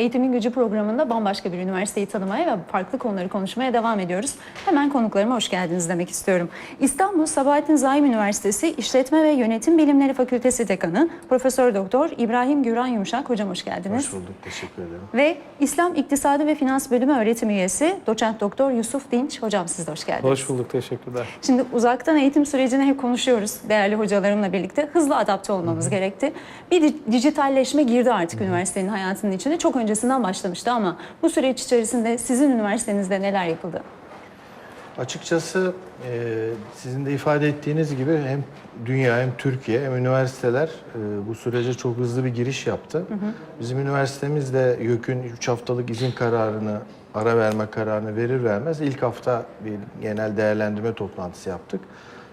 Eğitimin Gücü programında bambaşka bir üniversiteyi tanımaya ve farklı konuları konuşmaya devam ediyoruz. Hemen konuklarıma hoş geldiniz demek istiyorum. İstanbul Sabahattin Zaim Üniversitesi İşletme ve Yönetim Bilimleri Fakültesi Dekanı Profesör Doktor İbrahim Güran Yumuşak. Hocam hoş geldiniz. Hoş bulduk, teşekkür ederim. Ve İslam İktisadi ve Finans Bölümü öğretim üyesi Doçent Doktor Yusuf Dinç. Hocam siz de hoş geldiniz. Hoş bulduk, teşekkürler. Şimdi uzaktan eğitim sürecini hep konuşuyoruz değerli hocalarımla birlikte. Hızlı adapte olmamız gerekti. Bir di- dijitalleşme girdi artık üniversitenin hayatının içine. Çok öncesinden başlamıştı ama bu süreç içerisinde sizin üniversitenizde neler yapıldı? Açıkçası e, sizin de ifade ettiğiniz gibi hem dünya hem Türkiye hem üniversiteler e, bu sürece çok hızlı bir giriş yaptı. Bizim üniversitemiz de YÖK'ün 3 haftalık izin kararını, ara verme kararını verir vermez ilk hafta bir genel değerlendirme toplantısı yaptık.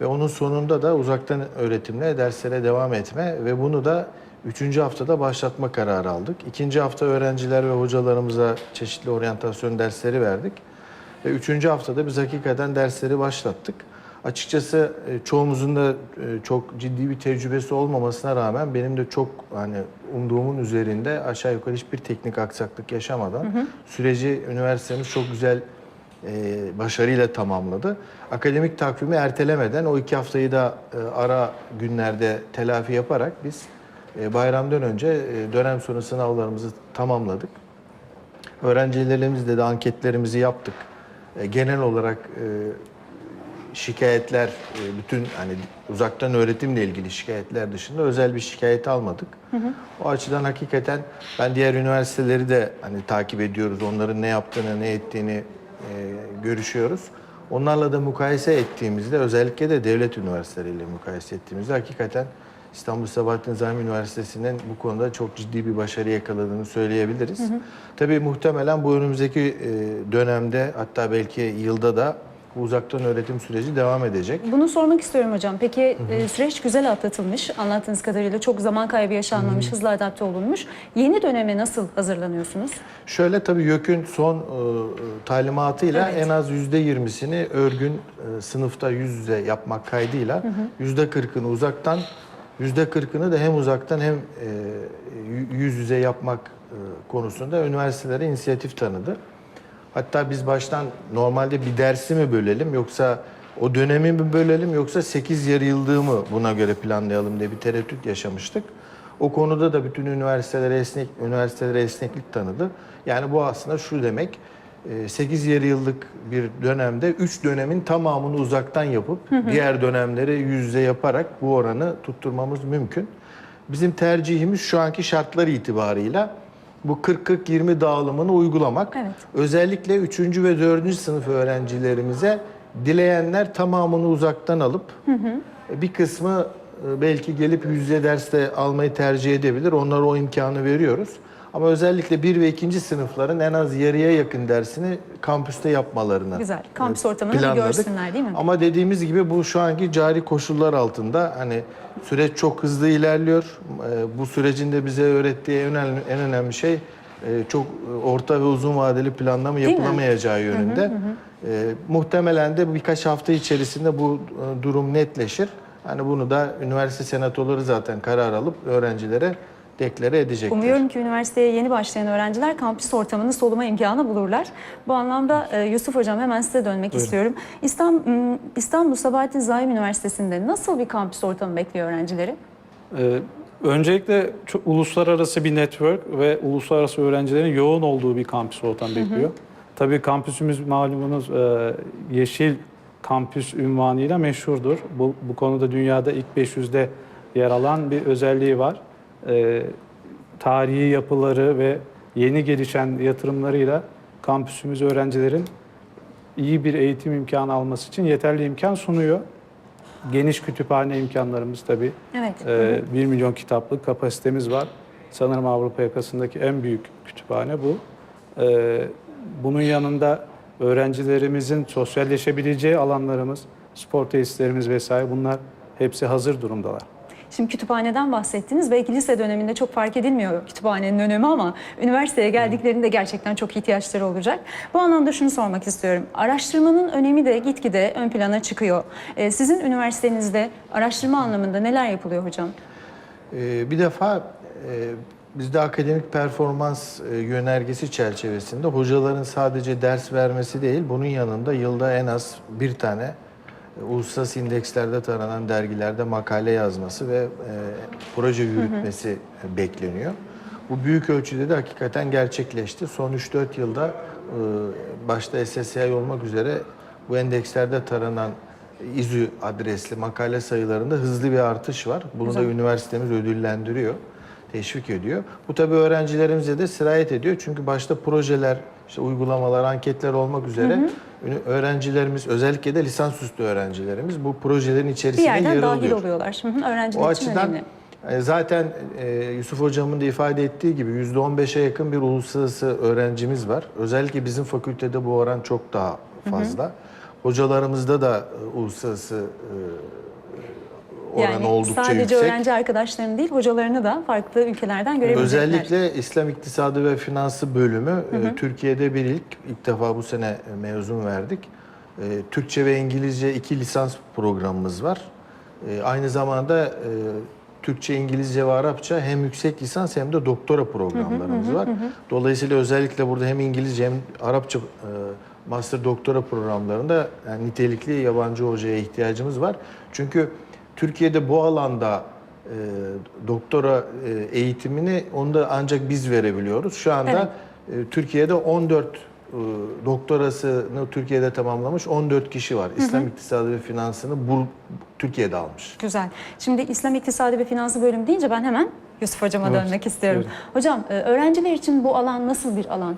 Ve onun sonunda da uzaktan öğretimle derslere devam etme ve bunu da Üçüncü haftada başlatma kararı aldık. İkinci hafta öğrenciler ve hocalarımıza çeşitli oryantasyon dersleri verdik. Ve üçüncü haftada biz hakikaten dersleri başlattık. Açıkçası e, çoğumuzun da e, çok ciddi bir tecrübesi olmamasına rağmen benim de çok hani umduğumun üzerinde aşağı yukarı hiçbir teknik aksaklık yaşamadan süreci üniversitemiz çok güzel e, başarıyla tamamladı. Akademik takvimi ertelemeden o iki haftayı da e, ara günlerde telafi yaparak biz bayramdan önce e, dönem sonu sınavlarımızı tamamladık. Öğrencilerimizle de anketlerimizi yaptık. E, Genel olarak e, şikayetler, e, bütün hani uzaktan öğretimle ilgili şikayetler dışında özel bir şikayet almadık. O açıdan hakikaten ben diğer üniversiteleri de hani takip ediyoruz. Onların ne yaptığını, ne ettiğini e, görüşüyoruz. Onlarla da mukayese ettiğimizde özellikle de devlet üniversiteleriyle mukayese ettiğimizde hakikaten İstanbul Sabahattin Zaim Üniversitesi'nin bu konuda çok ciddi bir başarı yakaladığını söyleyebiliriz. Tabii muhtemelen bu önümüzdeki e, dönemde hatta belki yılda da bu uzaktan öğretim süreci devam edecek. Bunu sormak istiyorum hocam. Peki e, süreç güzel atlatılmış. Anlattığınız kadarıyla çok zaman kaybı yaşanmamış, hızlı adapte olunmuş. Yeni döneme nasıl hazırlanıyorsunuz? Şöyle tabii YÖK'ün son e, talimatıyla Evet. en az %20'sini örgün e, sınıfta yüz yüze yapmak kaydıyla %40'ını uzaktan, %40'ını da hem uzaktan hem e, yüz yüze yapmak e, konusunda üniversitelere inisiyatif tanıdı. Hatta biz baştan normalde bir dersi mi bölelim yoksa o dönemi mi bölelim yoksa 8 yarı yıllığı mı buna göre planlayalım diye bir tereddüt yaşamıştık. O konuda da bütün üniversitelere esnek üniversitelere esneklik tanıdı. Yani bu aslında şu demek 8 yarı yıllık bir dönemde 3 dönemin tamamını uzaktan yapıp diğer dönemleri yüz yüze yaparak bu oranı tutturmamız mümkün. Bizim tercihimiz şu anki şartlar itibarıyla bu 40-40-20 dağılımını uygulamak. Evet. Özellikle 3. ve 4. sınıf öğrencilerimize dileyenler tamamını uzaktan alıp bir kısmı e, belki gelip yüz yüze derste almayı tercih edebilir. Onlara o imkanı veriyoruz. Ama özellikle 1 ve 2. sınıfların en az yarıya yakın dersini kampüste yapmalarını Güzel. Kampüs e, ortamını bir planladık. görsünler değil mi? Ama dediğimiz gibi bu şu anki cari koşullar altında hani süreç çok hızlı ilerliyor. Ee, Bu sürecin de bize öğrettiği en önemli, en önemli şey e, çok e, orta ve uzun vadeli planlama mi? yapılamayacağı yönünde. Ee, Muhtemelen de birkaç hafta içerisinde bu e, durum netleşir. Hani bunu da üniversite senatoları zaten karar alıp öğrencilere deklare edecekler. Umuyorum ki üniversiteye yeni başlayan öğrenciler kampüs ortamını soluma imkanı bulurlar. Bu anlamda e, Yusuf Hocam hemen size dönmek Buyurun. istiyorum. İstanbul, İstanbul Sabahattin Zaim Üniversitesi'nde nasıl bir kampüs ortamı bekliyor öğrencileri? Ee, öncelikle çok uluslararası bir network ve uluslararası öğrencilerin yoğun olduğu bir kampüs ortamı bekliyor. Tabii kampüsümüz malumunuz e, yeşil kampüs ünvanıyla meşhurdur. Bu, bu konuda dünyada ilk 500'de yer alan bir özelliği var. Ee, tarihi yapıları ve yeni gelişen yatırımlarıyla kampüsümüz öğrencilerin iyi bir eğitim imkanı alması için yeterli imkan sunuyor. Geniş kütüphane imkanlarımız tabii. Evet. Ee, 1 milyon kitaplık kapasitemiz var. Sanırım Avrupa yakasındaki en büyük kütüphane bu. Ee, bunun yanında öğrencilerimizin sosyalleşebileceği alanlarımız, spor tesislerimiz vesaire bunlar hepsi hazır durumdalar. Şimdi kütüphaneden bahsettiniz. Belki lise döneminde çok fark edilmiyor kütüphanenin önemi ama üniversiteye geldiklerinde gerçekten çok ihtiyaçları olacak. Bu anlamda şunu sormak istiyorum. Araştırmanın önemi de gitgide ön plana çıkıyor. Ee, Sizin üniversitenizde araştırma anlamında neler yapılıyor hocam? Ee, bir defa e, Bizde akademik performans e, yönergesi çerçevesinde hocaların sadece ders vermesi değil, bunun yanında yılda en az bir tane uluslararası indekslerde taranan dergilerde makale yazması ve e, proje yürütmesi e, bekleniyor. Bu büyük ölçüde de hakikaten gerçekleşti. Son 3-4 yılda e, başta SSCI olmak üzere bu endekslerde taranan İZÜ adresli makale sayılarında hızlı bir artış var. Bunu da üniversitemiz ödüllendiriyor, teşvik ediyor. Bu tabii öğrencilerimize de sirayet ediyor. Çünkü başta projeler, işte uygulamalar, anketler olmak üzere ünü- öğrencilerimiz, özellikle de lisansüstü öğrencilerimiz bu projelerin Bir içerisine yerden yer dahil alıyor. oluyorlar. Hı hı, Öğrenciler O için açıdan önemli. e, zaten e, Yusuf Hocam'ın da ifade ettiği gibi %15'e yakın bir uluslararası öğrencimiz var. Özellikle bizim fakültede bu oran çok daha fazla. Hocalarımızda da e, uluslararası e, oranı Yani oldukça sadece yüksek. öğrenci arkadaşlarını değil, hocalarını da farklı ülkelerden görebilecekler. Özellikle İslam İktisadı ve Finansı bölümü e, Türkiye'de bir ilk, ilk defa bu sene e, mezun verdik. E, Türkçe ve İngilizce iki lisans programımız var. Aynı zamanda Türkçe, İngilizce ve Arapça hem yüksek lisans hem de doktora programlarımız var. Dolayısıyla özellikle burada hem İngilizce hem Arapça master doktora programlarında yani nitelikli yabancı hocaya ihtiyacımız var. Çünkü Türkiye'de bu alanda e, doktora e, eğitimini onu da ancak biz verebiliyoruz. Şu anda e, Türkiye'de 14 e, doktorasını Türkiye'de tamamlamış 14 kişi var. İslam İktisadı ve Finansını bu Türkiye'de almış. Güzel. Şimdi İslam İktisadi ve Finansı bölümü deyince ben hemen Yusuf Hocam'a Evet, dönmek istiyorum. buyurun. Hocam e, öğrenciler için bu alan nasıl bir alan?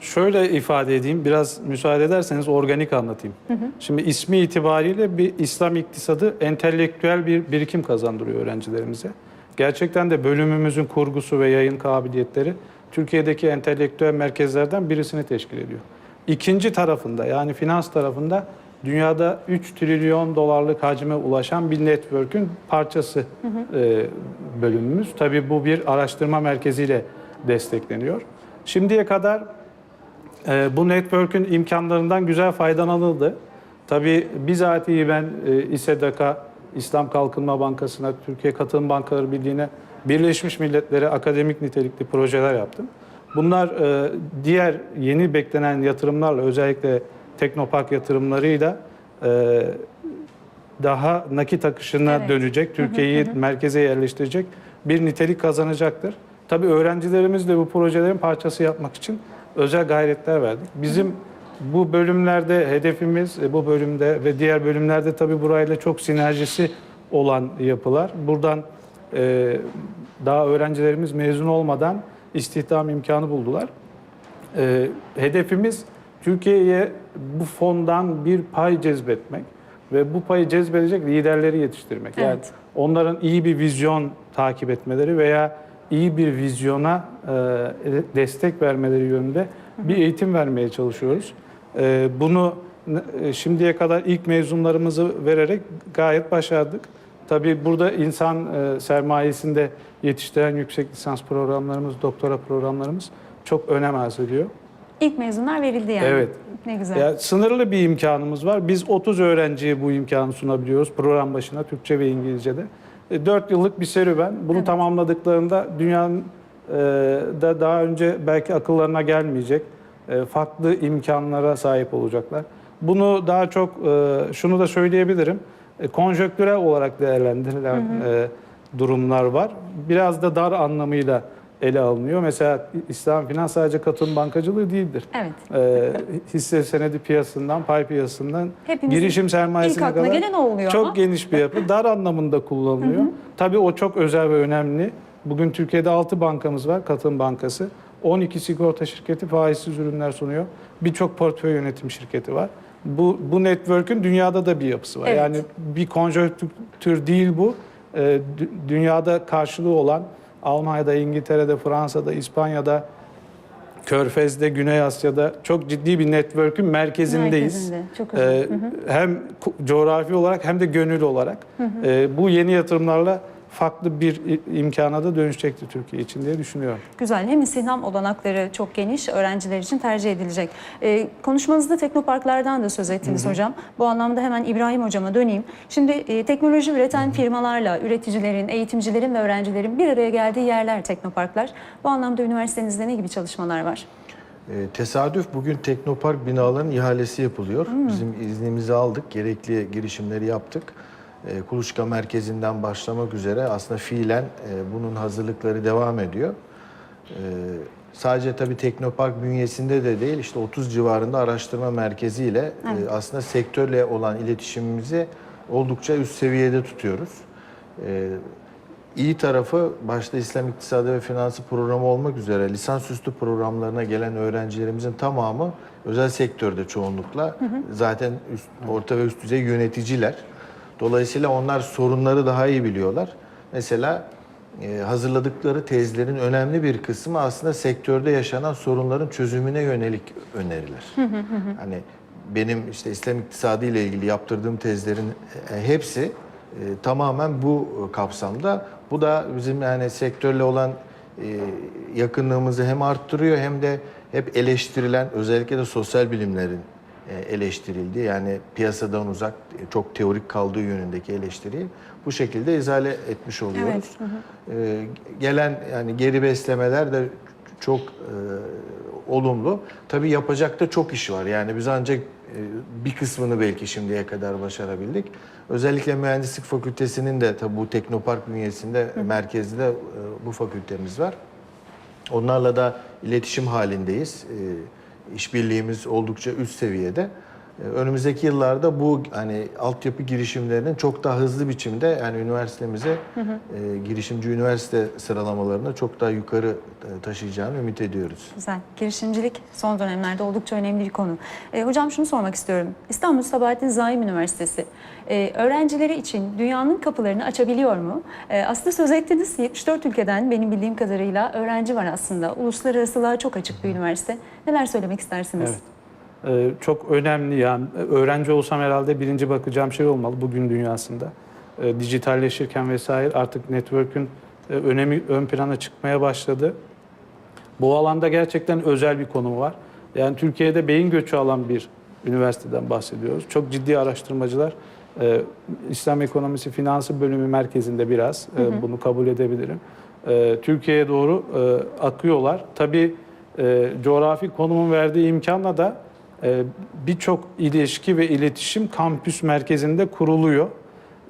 Şöyle ifade edeyim, biraz müsaade ederseniz organik anlatayım. Şimdi ismi itibariyle bir İslam iktisadı entelektüel bir birikim kazandırıyor öğrencilerimize. Gerçekten de bölümümüzün kurgusu ve yayın kabiliyetleri Türkiye'deki entelektüel merkezlerden birisini teşkil ediyor. İkinci tarafında yani finans tarafında dünyada 3 trilyon dolarlık hacme ulaşan bir network'ün parçası e, bölümümüz. Tabii bu bir araştırma merkeziyle destekleniyor. Şimdiye kadar ee, bu network'ün imkanlarından güzel faydalanıldı. Tabii bizatihi ben e, İSEDAK'a, İslam Kalkınma Bankası'na, Türkiye Katılım Bankaları Birliği'ne, Birleşmiş Milletler'e akademik nitelikli projeler yaptım. Bunlar e, diğer yeni beklenen yatırımlarla özellikle Teknopark yatırımlarıyla e, daha nakit akışına Evet. dönecek, Türkiye'yi merkeze yerleştirecek bir nitelik kazanacaktır. Tabii öğrencilerimiz de bu projelerin parçası yapmak için özel gayretler verdik. Bizim bu bölümlerde hedefimiz e, bu bölümde ve diğer bölümlerde tabii burayla çok sinerjisi olan yapılar. Buradan e, daha öğrencilerimiz mezun olmadan istihdam imkanı buldular. E, hedefimiz Türkiye'ye bu fondan bir pay cezbetmek ve bu payı cezbedecek liderleri yetiştirmek. Yani Evet. onların iyi bir vizyon takip etmeleri veya iyi bir vizyona e, destek vermeleri yönünde bir eğitim vermeye çalışıyoruz. E, bunu e, şimdiye kadar ilk mezunlarımızı vererek gayet başardık. Tabii burada insan sermayesinde yetiştiren yüksek lisans programlarımız, doktora programlarımız çok önem arz ediyor. İlk mezunlar verildi yani. Evet. Ne güzel. Ya, sınırlı bir imkanımız var. Biz 30 öğrenciye bu imkanı sunabiliyoruz program başına Türkçe ve İngilizce'de. 4 yıllık bir serüven. Bunu Evet. tamamladıklarında dünyanın e, da daha önce belki akıllarına gelmeyecek e, farklı imkanlara sahip olacaklar. Bunu daha çok e, şunu da söyleyebilirim. E, konjöktürel olarak değerlendirilen e, durumlar var. Biraz da dar anlamıyla ele alınıyor. Mesela İslam Finans sadece katılım bankacılığı değildir Evet. e, hisse senedi piyasasından, pay piyasasından Hepimizin girişim sermayesine kadar gelen oluyor çok ama. geniş bir yapı. Dar anlamında kullanılıyor. Tabii o çok özel ve önemli. Bugün Türkiye'de 6 bankamız var, Katılım Bankası. 12 sigorta şirketi faizsiz ürünler sunuyor. Birçok portföy yönetim şirketi var. Bu, bu network'ün dünyada da bir yapısı var. Evet. Yani bir konjonktür değil bu. Ee, dü- dünyada karşılığı olan Almanya'da, İngiltere'de, Fransa'da, İspanya'da, Körfez'de, Güney Asya'da çok ciddi bir network'ün merkezindeyiz. Merkezinde. Çok güzel. Ee, hem ku- coğrafi olarak hem de gönül olarak. Ee, bu yeni yatırımlarla farklı bir imkana da dönüşecektir Türkiye için diye düşünüyorum. Güzel. Hem istihdam olanakları çok geniş, öğrenciler için tercih edilecek. Ee, konuşmanızda teknoparklardan da söz ettiniz hocam. Bu anlamda hemen İbrahim hocama döneyim. Şimdi e, teknoloji üreten firmalarla üreticilerin, eğitimcilerin ve öğrencilerin bir araya geldiği yerler teknoparklar. Bu anlamda üniversitenizde ne gibi çalışmalar var? E, tesadüf bugün Teknopark binalarının ihalesi yapılıyor. Bizim iznimizi aldık, gerekli girişimleri yaptık. E, Kuluçka merkezinden başlamak üzere aslında fiilen e, bunun hazırlıkları devam ediyor. E, sadece tabii Teknopark bünyesinde de değil, işte 30 civarında araştırma merkeziyle e, aslında sektörle olan iletişimimizi oldukça üst seviyede tutuyoruz. İyi tarafı başta İslam İktisadi ve Finansı programı olmak üzere lisansüstü programlarına gelen öğrencilerimizin tamamı özel sektörde çoğunlukla zaten üst, orta ve üst düzey yöneticiler. Dolayısıyla onlar sorunları daha iyi biliyorlar. Mesela e, hazırladıkları tezlerin önemli bir kısmı aslında sektörde yaşanan sorunların çözümüne yönelik öneriler. hani benim işte İslam iktisadı ile ilgili yaptırdığım tezlerin e, hepsi e, tamamen bu kapsamda. Bu da bizim yani sektörle olan yakınlığımızı hem arttırıyor hem de hep eleştirilen özellikle de sosyal bilimlerin e, eleştirildiği yani piyasadan uzak e, çok teorik kaldığı yönündeki eleştiriyi bu şekilde izale etmiş oluyoruz. E, gelen yani geri beslemeler de çok e, olumlu. Tabii yapacak da çok iş var. Yani biz ancak e, bir kısmını belki şimdiye kadar başarabildik. Özellikle mühendislik fakültesinin de tabii bu Teknopark bünyesinde merkezde e, bu fakültemiz var. Onlarla da iletişim halindeyiz. E, işbirliğimiz oldukça üst seviyede. E, Önümüzdeki yıllarda bu hani altyapı girişimlerinin çok daha hızlı biçimde yani üniversitemize e, girişimci üniversite sıralamalarına çok daha yukarı e, taşıyacağını ümit ediyoruz. Güzel. Girişimcilik son dönemlerde oldukça önemli bir konu. E, hocam şunu sormak istiyorum. İstanbul Sabahattin Zaim Üniversitesi e, öğrencileri için dünyanın kapılarını açabiliyor mu? E, aslında söz ettiniz 74 ülkeden benim bildiğim kadarıyla öğrenci var aslında. Uluslararasılığa çok açık bir üniversite. Neler söylemek istersiniz? Evet. Ee, çok önemli yani öğrenci olsam herhalde birinci bakacağım şey olmalı bugün dünyasında. Ee, dijitalleşirken vesaire artık network'ün e, önemi ön plana çıkmaya başladı. Bu alanda gerçekten özel bir konu var. Yani Türkiye'de beyin göçü alan bir üniversiteden bahsediyoruz. Çok ciddi araştırmacılar e, İslam Ekonomisi Finansı Bölümü merkezinde biraz e, bunu kabul edebilirim. E, Türkiye'ye doğru e, akıyorlar. Tabii e, coğrafi konumun verdiği imkanla da e, birçok ilişki ve iletişim kampüs merkezinde kuruluyor.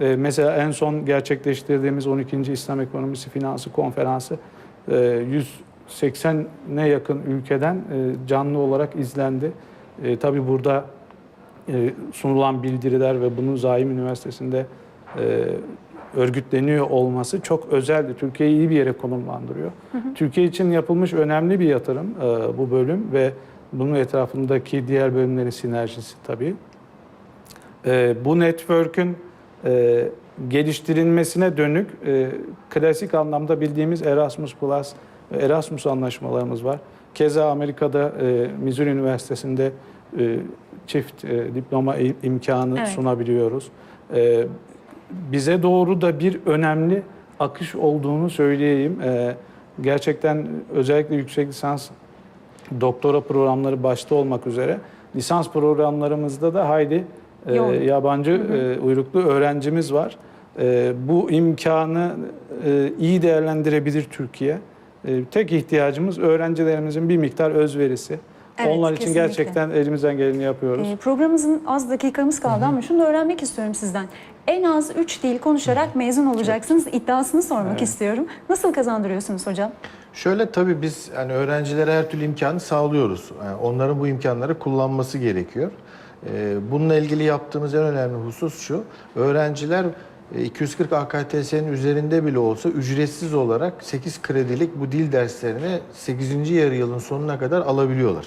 E, mesela en son gerçekleştirdiğimiz 12. İslam Ekonomisi Finansı Konferansı e, 180'ne yakın ülkeden e, canlı olarak izlendi. E, tabii burada e, sunulan bildiriler ve bunun Zaim Üniversitesi'nde e, örgütleniyor olması çok özeldi. Türkiye'yi iyi bir yere konumlandırıyor. Türkiye için yapılmış önemli bir yatırım e, bu bölüm ve bunun etrafındaki diğer bölümlerin sinerjisi tabii. E, bu network'ün e, geliştirilmesine dönük e, klasik anlamda bildiğimiz Erasmus Plus Erasmus anlaşmalarımız var. Keza Amerika'da e, Missouri Üniversitesi'nde e, çift e, diploma im- imkanı Evet. sunabiliyoruz. E, bize doğru da bir önemli akış olduğunu söyleyeyim. E, gerçekten özellikle yüksek lisans doktora programları başta olmak üzere lisans programlarımızda da hayli e, yabancı e, uyruklu öğrencimiz var. E, bu imkanı e, iyi değerlendirebilir Türkiye. E, tek ihtiyacımız öğrencilerimizin bir miktar özverisi. Evet, Onlar için kesinlikle. gerçekten elimizden geleni yapıyoruz. E, programımızın az dakikamız kaldı ama şunu öğrenmek istiyorum sizden. En az 3 dil konuşarak mezun olacaksınız iddiasını sormak Evet. istiyorum. Nasıl kazandırıyorsunuz hocam? Şöyle tabii biz hani öğrencilere her türlü imkanı sağlıyoruz. Yani onların bu imkanları kullanması gerekiyor. Ee, Bununla ilgili yaptığımız en önemli husus şu. Öğrenciler e, 240 AKTS'nin üzerinde bile olsa ücretsiz olarak 8 kredilik bu dil derslerini 8. yarı yılın sonuna kadar alabiliyorlar.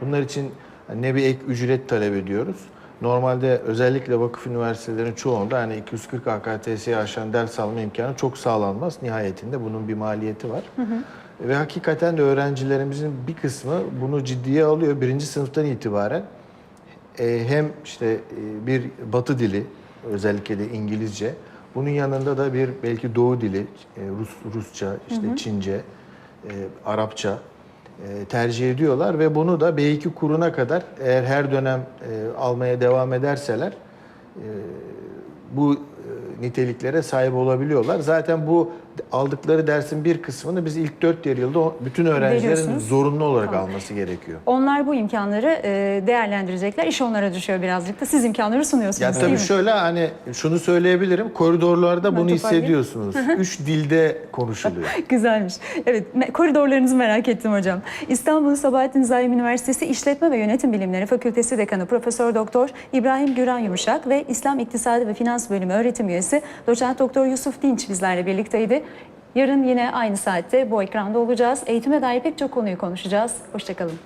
Bunlar için ne bir ek ücret talep ediyoruz. Normalde özellikle vakıf üniversitelerin çoğunda hani 240 AKTS'yi aşan ders alma imkanı çok sağlanmaz. Nihayetinde bunun bir maliyeti var. Ve hakikaten de öğrencilerimizin bir kısmı bunu ciddiye alıyor. Birinci sınıftan itibaren e, hem işte e, bir batı dili özellikle de İngilizce Bunun yanında da bir belki Doğu dili, e, Rus, Rusça, işte Çince, e, Arapça e, tercih ediyorlar ve bunu da B2 kuruna kadar eğer her dönem e, almaya devam ederseler e, bu e, niteliklere sahip olabiliyorlar. Zaten bu aldıkları dersin bir kısmını biz ilk 4 yılda o- bütün öğrencilerin zorunlu olarak Tamam. alması gerekiyor. Onlar bu imkanları e, değerlendirecekler. İş onlara düşüyor birazcık da. Siz imkanları sunuyorsunuz Ya değil tabii mi? şöyle hani şunu söyleyebilirim. Koridorlarda bunu toparlayayım. hissediyorsunuz. Üç dilde konuşuluyor. Güzelmiş. Evet, koridorlarınızı merak ettim hocam. İstanbul Sabahattin Zaim Üniversitesi İşletme ve Yönetim Bilimleri Fakültesi Dekanı Profesör Doktor İbrahim Güran Yumuşak ve İslam İktisadi ve Finans Bölümü öğretim üyesi Doçent Doktor Yusuf Dinç bizlerle birlikteydi. Yarın yine aynı saatte bu ekranda olacağız. Eğitime dair pek çok konuyu konuşacağız. Hoşçakalın.